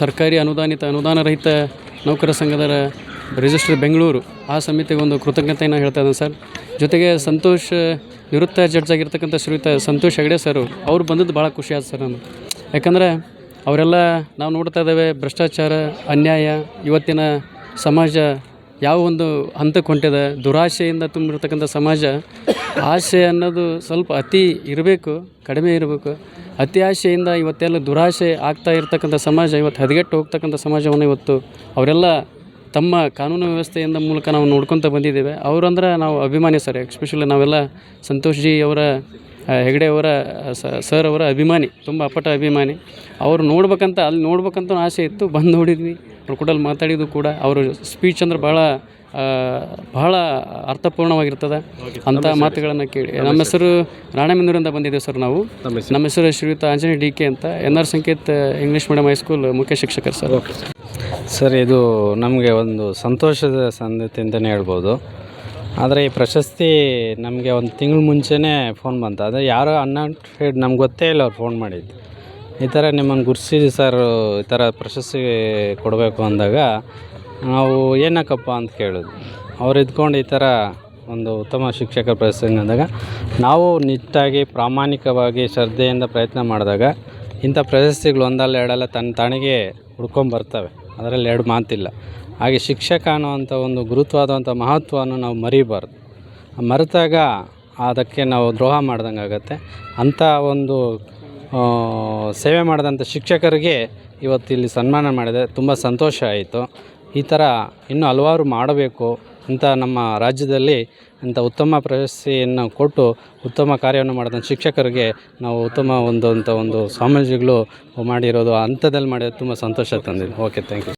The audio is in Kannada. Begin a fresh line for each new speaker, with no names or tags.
ಸರ್ಕಾರಿ ಅನುದಾನಿತ ಅನುದಾನ ರಹಿತ ನೌಕರ ಸಂಘದ ರಿಜಿಸ್ಟರ್ ಬೆಂಗಳೂರು. ಆ ಸಮಿತಿಗೆ ಒಂದು ಕೃತಜ್ಞತೆಯನ್ನು ಹೇಳ್ತಾ ಇದ್ದೇನೆ ಸರ್. ಜೊತೆಗೆ ಸಂತೋಷ್, ನಿವೃತ್ತ ಜಡ್ಜ್ ಆಗಿರ್ತಕ್ಕಂಥ ಶ್ರೀಯುತ ಸಂತೋಷ್ ಹೆಗಡೆ ಸರ್, ಅವ್ರು ಬಂದದ್ದು ಭಾಳ ಖುಷಿ ಆಯ್ತು ಸರ್ ನಮ್ಗೆ ಯಾಕಂದರೆ ಅವರೆಲ್ಲ ನಾವು ನೋಡ್ತಾ ಇದ್ದೇವೆ, ಭ್ರಷ್ಟಾಚಾರ, ಅನ್ಯಾಯ, ಇವತ್ತಿನ ಸಮಾಜ ಯಾವ ಒಂದು ಹಂತಕ್ಕೆ ಹೊಂಟಿದೆ, ದುರಾಶೆಯಿಂದ ತುಂಬಿರ್ತಕ್ಕಂಥ ಸಮಾಜ, ಆಸೆ ಅನ್ನೋದು ಸ್ವಲ್ಪ ಅತಿ ಇರಬೇಕು, ಕಡಿಮೆ ಇರಬೇಕು. ಅತಿ ಆಸೆಯಿಂದ ಇವತ್ತೆಲ್ಲ ದುರಾಸೆ ಆಗ್ತಾ ಇರತಕ್ಕಂಥ ಸಮಾಜ, ಇವತ್ತು ಹದಗೆಟ್ಟು ಹೋಗ್ತಕ್ಕಂಥ ಸಮಾಜವನ್ನು ಇವತ್ತು ಅವರೆಲ್ಲ ತಮ್ಮ ಕಾನೂನು ವ್ಯವಸ್ಥೆಯಿಂದ ಮೂಲಕ ನಾವು ನೋಡ್ಕೊತ ಬಂದಿದ್ದೇವೆ. ಅವರಂದ್ರೆ ನಾವು ಅಭಿಮಾನಿ ಸರ್ ಎಕ್ಸ್ಪೆಷಲಿ ನಾವೆಲ್ಲ ಸಂತೋಷ್ ಜಿ ಅವರ ಹೆಗಡೆ ಅವರ ಸರ್ ಅವರ ಅಭಿಮಾನಿ, ತುಂಬ ಅಪ್ಪಟ ಅಭಿಮಾನಿ. ಅವ್ರು ನೋಡ್ಬೇಕಂತ, ಅಲ್ಲಿ ನೋಡ್ಬೇಕಂತ ಆಸೆ ಇತ್ತು. ಬಂದು ನೋಡಿದ್ವಿ. ಅವ್ರ ಕೂಡ ಅಲ್ಲಿ ಮಾತಾಡಿದ್ದು ಕೂಡ, ಅವರು ಸ್ಪೀಚ್ ಅಂದ್ರೆ ಭಾಳ ಬಹಳ ಅರ್ಥಪೂರ್ಣವಾಗಿರ್ತದೆ ಅಂತ ಮಾತುಗಳನ್ನು ಕೇಳಿ. ನಮ್ಮ ಹೆಸರು. ರಾಣೆಬೆನ್ನೂರಿಂದ ಬಂದಿದ್ದೀವಿ ಸರ್ ನಾವು. ನಮ್ಮ ಹೆಸರು. ಶ್ರೀಯುತ ಆಂಜನೇಯ ಡಿ ಕೆ ಅಂತ. N R Sanketh English medium high school ಮುಖ್ಯ ಶಿಕ್ಷಕರು ಸರ್.
ಸರ್ ಇದು ನಮಗೆ ಒಂದು ಸಂತೋಷದ ಸಂಗತಿ ಅಂತಲೇ ಹೇಳ್ಬೋದು. ಆದರೆ ಈ ಪ್ರಶಸ್ತಿ ನಮಗೆ ಒಂದು ತಿಂಗಳು ಮುಂಚೆನೇ ಫೋನ್ ಬಂತು. ಅದು ಯಾರೋ ಅನ್ಅಂಟೆಡ್ ನಮ್ಗೆ ಗೊತ್ತೇ ಇಲ್ಲ ಅವ್ರು ಫೋನ್ ಮಾಡಿದ್ದು. ಈ ಥರ ನಿಮ್ಮನ್ನು ಗುರ್ಸಿದ್ವಿ ಸರ್ ಈ ಥರ ಪ್ರಶಸ್ತಿ ಕೊಡಬೇಕು ಅಂದಾಗ ನಾವು ಏನಕ್ಕಪ್ಪ ಅಂತ ಕೇಳಿದ್ವಿ ಅವ್ರು ಇದ್ಕೊಂಡು ಈ ಥರ ಒಂದು ಉತ್ತಮ ಶಿಕ್ಷಕ ಪ್ರಶಸ್ತಿ ಅಂದಾಗ ನಾವು ನಿಟ್ಟಾಗಿ ಪ್ರಾಮಾಣಿಕವಾಗಿ ಶ್ರದ್ಧೆಯಿಂದ ಪ್ರಯತ್ನ ಮಾಡಿದಾಗ ಇಂಥ ಪ್ರಶಸ್ತಿಗಳು ಒಂದಲ್ಲ ಎರಡಲ್ಲ ತನ್ನ ತಾಣಿಗೆ ಹುಡ್ಕೊಂಬರ್ತವೆ ಅದರಲ್ಲಿ ಎರಡು ಮಾತಿಲ್ಲ. ಹಾಗೆ ಶಿಕ್ಷಕ ಅನ್ನುವಂಥ ಒಂದು ಗುರುತ್ವಾದಂಥ ಮಹತ್ವವನ್ನು ನಾವು ಮರಿಬಾರ್ದು. ಮರೆತಾಗ ಅದಕ್ಕೆ ನಾವು ದ್ರೋಹ ಮಾಡ್ದಂಗೆ ಆಗುತ್ತೆ. ಅಂಥ ಒಂದು ಸೇವೆ ಮಾಡಿದಂಥ ಶಿಕ್ಷಕರಿಗೆ ಇವತ್ತು ಇಲ್ಲಿ ಸನ್ಮಾನ ಮಾಡಿದೆ ತುಂಬ ಸಂತೋಷ ಆಯಿತು. ಈ ಥರ ಇನ್ನೂ ಹಲವಾರು ಮಾಡಬೇಕು ಅಂತ ನಮ್ಮ ರಾಜ್ಯದಲ್ಲಿ ಅಂಥ ಉತ್ತಮ ಪ್ರಶಸ್ತಿಯನ್ನು ಕೊಟ್ಟು ಉತ್ತಮ ಕಾರ್ಯವನ್ನು ಮಾಡಿದಂಥ ಶಿಕ್ಷಕರಿಗೆ ನಾವು ಉತ್ತಮ ಒಂದು ಅಂಥ ಒಂದು ಸ್ವಾಮೀಜಿಗಳು ಮಾಡಿರೋದು ಅಂಥದ್ದಲ್ಲಿ ಮಾಡಿರೋದು ತುಂಬ ಸಂತೋಷ ತಂದಿದೆ. Okay thank you